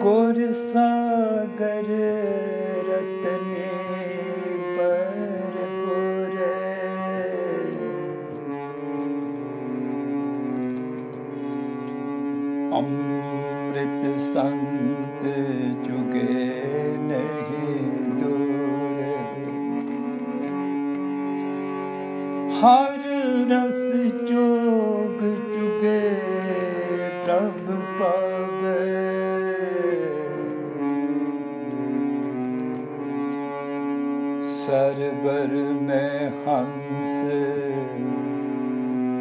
ਗੁਰ ਸਾਗਰ ਰਤਨੇ ਭਰਪੂਰ ਅੰਮ੍ਰਿਤ ਸੰਤ ਜੁਗੇ ਨਹੀਂ ਦੂਰ ਹਰ ਰਸ ਜੋਗ ਸਰਬਰ ਮੈਂ ਹੰਸ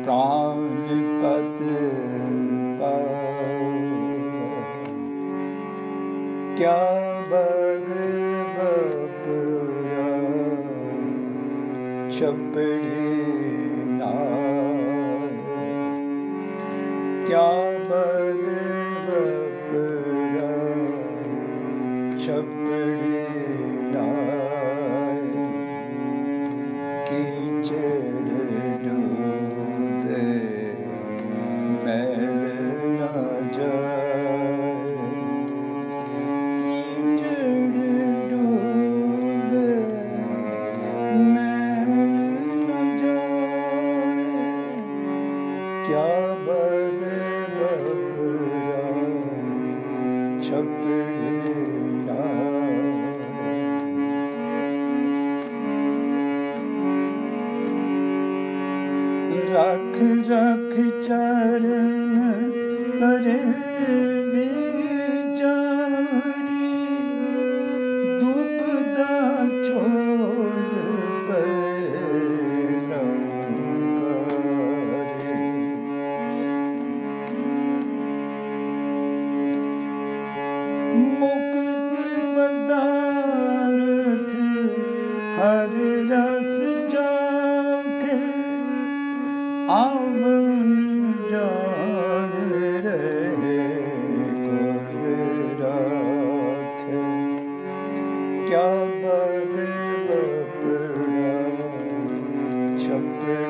ਪ੍ਰਾਨ ਪਤ ਰੱਖ ਰੱਖ ਚਰਨ ਤਰੇ ਆਵਨ ਜਾਨ ਰਹੇ ਗੁਰ ਰਾਖੇ ਕਿਆ ਬਗ ਬਪੜਾ ਛਪੜੇ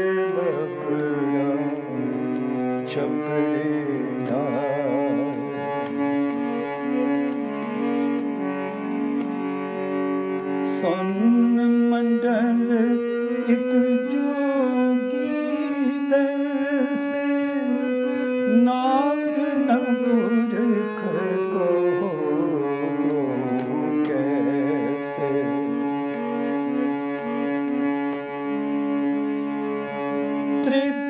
ਮੰਡਲ ਇੱਕ ਜੋਗੀ ਵੈਸੇ ਨਾਰ ਨਪੁਰ ਕੋ ਕੈਸੇ ਤ੍ਰਿਪਮ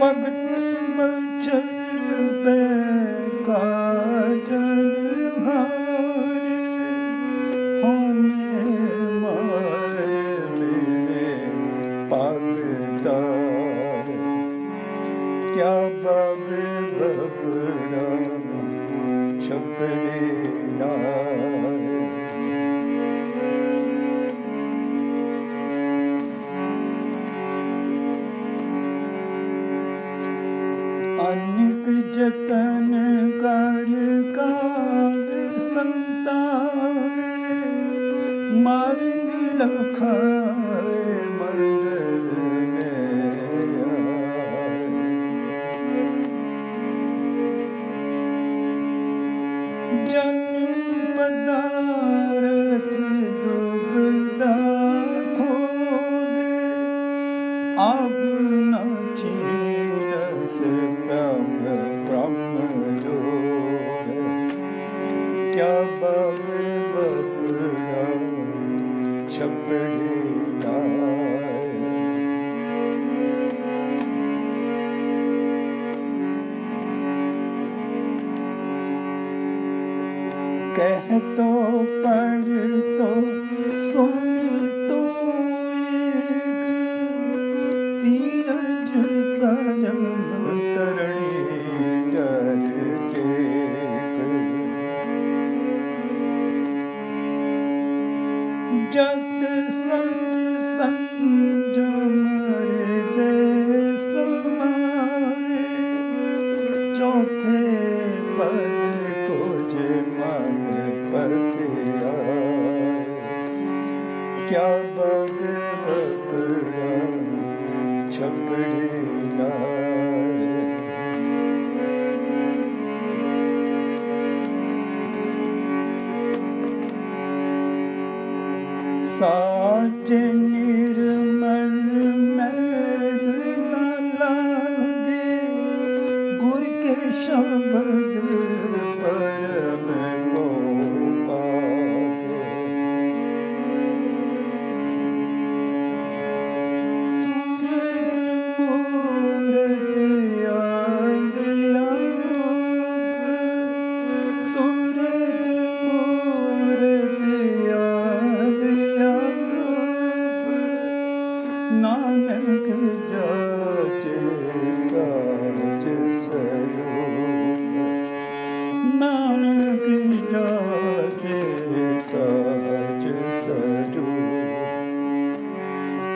ਭਗਤ ਮਚਲ ਬੈ ਕਾਜਨ ਹਾਰੇ ਹੋਮੇ ਮਾਰੇ ਮਿਲੇ ਪਗਤਾਰ ਕਿਆ ਬਗ ਬਪੜਾ ਛਪੜੇ ਨਾਏ ਜਤਨ ਕਰ ਕਾਲ ਸੰਤਾਏ ਮਾਰਨ ਲਖਾਏ ਮੰਡਲ। ਨੇ ਜਨ ਪਦਾਰਥ ਛਪੜੇ ਲਾਏ ਕਹਿ ਤੋ क्या बग बपड़ा छपड़ी ਨਾਨਕ ਜਾਚੇ ਸਾਚ ਸਰੂਪ ਨਾਨਕ ਜਾਚੇ ਸਾਚ ਸਰੂਪ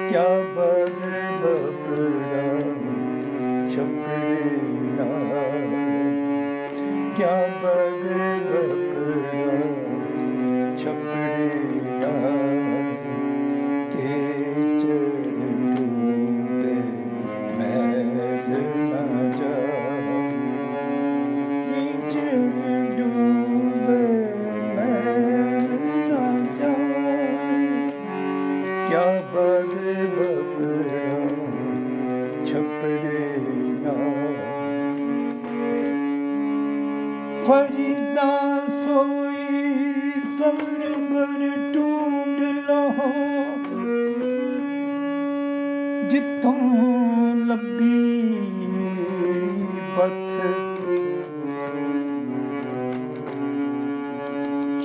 ਕਿਆ ਬਗਲ ਬਪੜਾ ਛਪੜੇ ਨਾ ਕਿਆ ਬਗਲ ਰਬਰ ਲਹੋ ਜਿੱਥੋਂ ਲੱਭੀ ਪਥ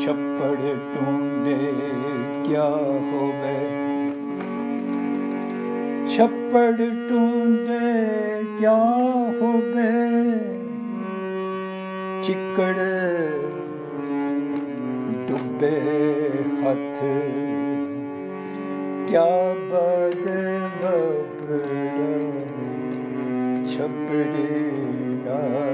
ਛੱਪੜ ਢੂੰਡੇ ਕਿਆ ਹੋਵੇ। ਛੱਪੜ ਢੂੰਡੇ ਕਿਆ ਹੋਵੇ। ਚਿੱਕੜ ਡੁੱਬੇ ਹੱਥ ਕਿਆ ਬਗ ਬਪੜਾ ਛਪੜੇ ਨਾਲ